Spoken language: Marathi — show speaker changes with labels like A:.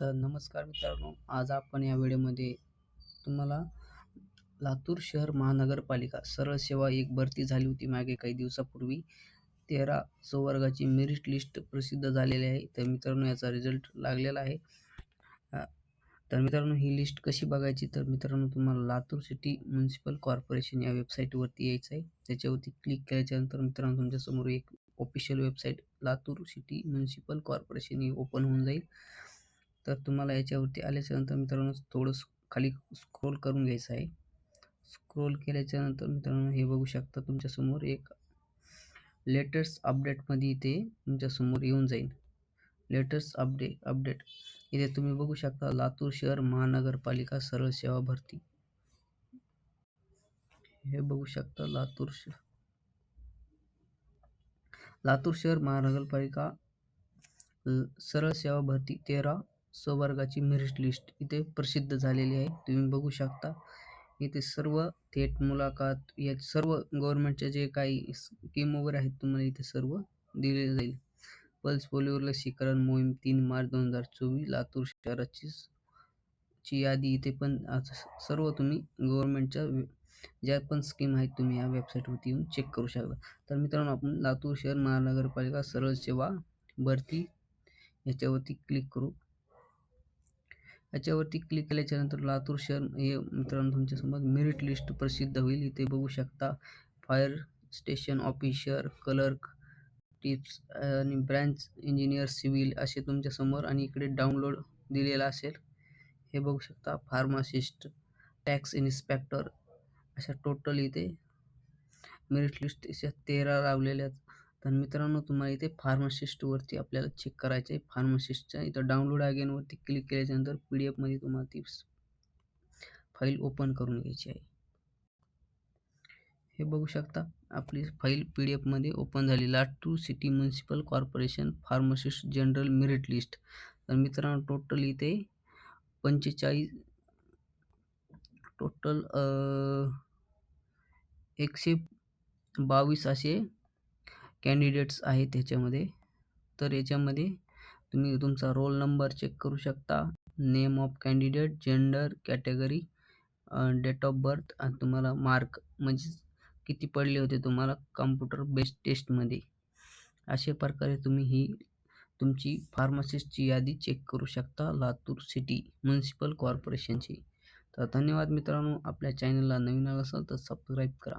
A: तर नमस्कार मित्रांनो आज आपण या वेळेमध्ये तुम्हाला लातूर शहर महानगरपालिका सरळ सेवा एक भरती झाली होती मागे काही दिवसापूर्वी. तेरा संवर्गाची मेरिट लिस्ट प्रसिद्ध झालेली आहे. तर मित्रांनो याचा रिझल्ट लागलेला आहे. तर मित्रांनो ही लिस्ट कशी बघायची? तर मित्रांनो तुम्हाला लातूर सिटी म्युन्सिपल कॉर्पोरेशन या वेबसाईटवरती यायचं आहे. त्याच्यावरती क्लिक केल्याच्यानंतर मित्रांनो तुमच्यासमोर एक official website Latur city municipal corporation ही ओपन होऊन जाईल. तर तुम्हाला याच्यावरती आल्याच्यानंतर मित्रांनो थोडं खाली स्क्रोल करून घ्यायचं आहे. स्क्रोल केल्याच्यानंतर मित्रांनो हे बघू शकता तुमच्यासमोर एक लेटेस्ट अपडेटमध्ये इथे तुमच्यासमोर येऊन जाईल. लेटेस्ट अपडेट अपडेट इथे तुम्ही बघू शकता लातूर शहर महानगरपालिका सरळ सेवा भरती. हे बघू शकता लातूर शहर लातूर शहर महानगरपालिका ल- सरळ सेवा भरती तेरा संवर्गाची मेरिट लिस्ट इथे प्रसिद्ध झालेली आहे. तुम्ही बघू शकता. इथे सर्व थेट मुलाखत या सर्व गव्हर्नमेंटच्या जे काही स्कीम वगैरे आहेत तुम्हाला इथे सर्व दिले जाईल. पल्स पोलिओ लसीकरण मोहीम तीन मार्च दोन हजार चोवीस लातूर शहराची ची यादी इथे पण आज सर्व तुम्ही गव्हर्नमेंटच्या ज्या पण स्कीम आहेत तुम्ही या वेबसाईटवरती येऊन चेक करू शकता. तर मित्रांनो आपण लातूर शहर महानगरपालिका सरळ सेवा भरती याच्यावरती क्लिक करू. याच्यावरती क्लिक केल्याच्यानंतर लातूर शहर हे मित्रांनो तुमच्यासमोर मेरिट लिस्ट प्रसिद्ध होईल. इथे बघू शकता fire station officer clerk tips आणि ब्रँच इंजिनियर सिव्हिल असे तुमच्यासमोर आणि इकडे डाउनलोड दिलेला असेल. हे बघू शकता फार्मासिस्ट टॅक्स इन्स्पेक्टर अशा टोटल इथे मेरिट लिस्ट अशा तेरा लावलेल्या आहेत. तर मित्रांनो तुम्हाला इथे फार्मासिस्टवरती आपल्याला चेक करायचं आहे. फार्मासिस्टच्या इथं डाउनलोड अगेनवरती क्लिक केल्याच्यानंतर पी डी एफमध्ये तुम्हाला ती फाईल ओपन करून घ्यायची आहे. हे बघू शकता आपली फाईल पी डी एफमध्ये ओपन झाली Latur city municipal corporation pharmacist general merit list तर मित्रांनो टोटल इथे पंचेचाळीस टोटल एकशे बावीस असे कॅन्डिडेट्स आहेत ह्याच्यामध्ये. तर याच्यामध्ये तुम्ही तुमचा रोल नंबर चेक करू शकता. Name of candidate gender category date of birth आणि तुम्हाला मार्क म्हणजे किती पडले होते तुम्हाला कम्प्युटर बेस्ड टेस्टमध्ये अशा प्रकारे तुम्ही ही तुमची फार्मासिस्टची यादी चेक करू शकता लातूर सिटी म्युन्सिपल कॉर्पोरेशनची तर धन्यवाद मित्रांनो आपल्या चॅनलला नवीन आला असाल तर सबस्क्राईब करा.